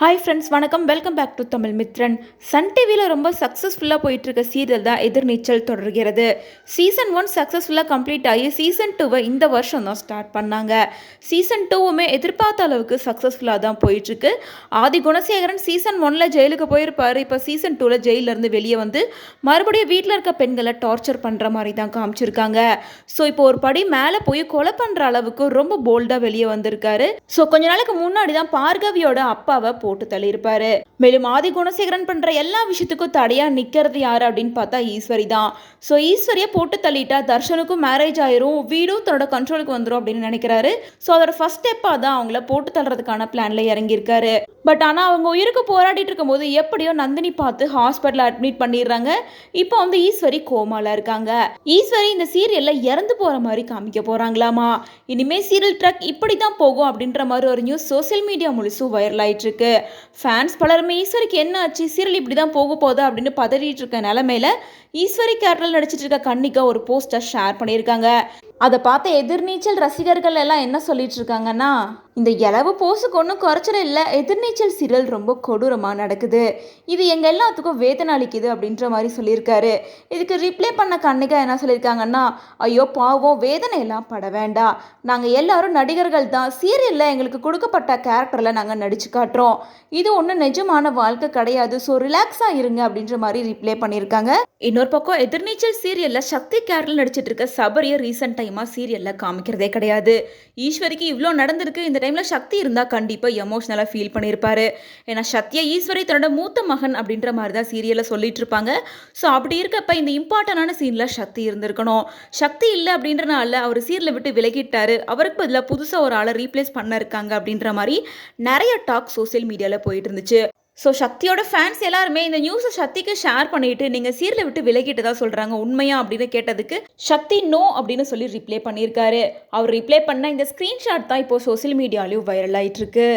Hi friends வணக்கம். Welcome back to Tamil Mithran. Sun டிவியில் ரொம்ப சக்ஸஸ்ஃபுல்லாக போயிட்டுருக்க சீரியல் தான் எதிர்நீச்சல் தொடர்கிறது. சீசன் ஒன் சக்ஸஸ்ஃபுல்லாக கம்ப்ளீட் ஆகி சீசன் டூவை இந்த வருஷம் தான் ஸ்டார்ட் பண்ணாங்க. சீசன் டூவுமே எதிர்பார்த்த அளவுக்கு சக்ஸஸ்ஃபுல்லாக தான் போயிட்டுருக்கு. ஆதி குணசேகரன் சீசன் ஒனில் ஜெயிலுக்கு போயிருப்பாரு. இப்போ சீசன் டூவில் ஜெயிலேருந்து வெளியே வந்து மறுபடியும் வீட்டில் இருக்க பெண்களை டார்ச்சர் பண்ணுற மாதிரி தான் காமிச்சிருக்காங்க. ஸோ இப்போ ஒரு படி மேலே போய் கொலை பண்ணுற அளவுக்கு ரொம்ப போல்டாக வெளியே வந்திருக்காரு. ஸோ கொஞ்ச நாளைக்கு முன்னாடி தான் பார்கவியோட அப்பாவை போட்டு தள்ளியிருப்பாரு. மேலும் ஆதி குணசேகரன் பண்ற எல்லா விஷயத்துக்கும் தடையா நிக்கிறது யாரு அப்படின்னு பார்த்தா ஈஸ்வரி தான். ஸோ ஈஸ்வரியை போட்டு தள்ளிட்டா தர்ஷனுக்கும் மேரேஜ் ஆயிரும் வீடும் தன்னோட கண்ட்ரோலுக்கு வந்துடும் அப்படின்னு நினைக்கிறாரு. ஸோ அதோட ஃபர்ஸ்ட் ஸ்டெப்பாக தான் அவங்கள போட்டு தள்ளுறதுக்கான பிளான்ல இறங்கியிருக்காரு. பட் ஆனால் அவங்க உயிருக்கு போராடிட்டு இருக்கும்போது எப்படியோ நந்தினி பார்த்து ஹாஸ்பிட்டலில் அட்மிட் பண்ணிடுறாங்க. இப்போ வந்து ஈஸ்வரி கோமாவில் இருக்காங்க. ஈஸ்வரி இந்த சீரியலில் இறந்து போகிற மாதிரி காமிக்க போகிறாங்களாமா இனிமேல் சீரியல் ட்ரக் இப்படி தான் போகும் அப்படின்ற மாதிரி ஒரு நியூஸ் சோஷியல் மீடியா முழுசும் வைரல் ஆயிட்டுருக்கு. ஃபேன்ஸ் பலருமே ஈஸ்வரிக்கு என்ன ஆச்சு? சீரியல் இப்படி தான் போக போகுது அப்படின்னு பதறிட்டு இருக்க நிலமையில ஈஸ்வரி கேரக்டர் நடிச்சிட்டு இருக்க கன்னிகா ஒரு போஸ்டர் ஷேர் பண்ணியிருக்காங்க. அதை பார்த்த எதிர்நீச்சல் ரசிகர்கள் எல்லாம் என்ன சொல்லிட்டு இருக்காங்கன்னா இந்த இளவு போஸுக்கு ஒன்றும் குறைச்சல இல்லை. எதிர்நீச்சல் சீரியல் ரொம்ப கொடூரமாக நடக்குது. இது எங்கள் எல்லாத்துக்கும் வேதனை அளிக்குது அப்படின்ற மாதிரி சொல்லியிருக்காரு. இதுக்கு ரிப்ளை பண்ண கண்ணிகா என்ன சொல்லியிருக்காங்கன்னா ஐயோ பாவம். வேதனை எல்லாம் பட வேண்டாம். நாங்கள் எல்லாரும் நடிகர்கள் தான். சீரியலில் எங்களுக்கு கொடுக்கப்பட்ட கேரக்டரில் நாங்கள் நடிச்சு காட்டுறோம். இது ஒன்றும் நிஜமான வாழ்க்கை கிடையாது. ஸோ ரிலாக்ஸாக இருங்க அப்படின்ற மாதிரி ரிப்ளை பண்ணியிருக்காங்க. இன்னொரு பக்கம் எதிர்நீச்சல் சீரியலில் சக்தி கேரக்டர் நடிச்சிட்டு இருக்க சபரியை ரீசெண்டாக அதிகமாக சீரியலில் காமிக்கிறதே கிடையாது. ஈஸ்வரிக்கு இவ்வளோ நடந்திருக்கு இந்த டைமில் சக்தி இருந்தால் கண்டிப்பாக எமோஷ்னலாக ஃபீல் பண்ணியிருப்பாரு ஏன்னா சத்யா ஈஸ்வரி தன்னோட மூத்த மகன் அப்படின்ற மாதிரி தான் சீரியலில் சொல்லிட்டு இருப்பாங்க. ஸோ அப்படி இருக்கப்ப இந்த இம்பார்ட்டண்டான சீனில் சக்தி இருந்திருக்கணும். சக்தி இல்லை அப்படின்றனால அவர் சீரியலை விட்டு விலகிட்டாரு. அவருக்கு பதிலாக புதுசாக ஒரு ஆளை ரீப்ளேஸ் பண்ண இருக்காங்க அப்படின்ற மாதிரி நிறைய டாக் சோஷியல் மீடியாவில் போயிட்டு இருந்துச்சு. ஸோ சக்தியோட ஃபேன்ஸ் எல்லாருமே இந்த நியூஸை சக்திக்கு ஷேர் பண்ணிட்டு நீங்கள் சீரில் விட்டு விலகிட்டதா சொல்கிறாங்க உண்மையா அப்படின்னு கேட்டதுக்கு சக்தி நோ அப்படின்னு சொல்லி ரிப்ளை பண்ணியிருக்காரு. அவர் ரிப்ளை பண்ண இந்த ஸ்க்ரீன்ஷாட் தான் இப்போ சோஷியல் மீடியாலையும் வைரல் ஆயிட்டு இருக்கு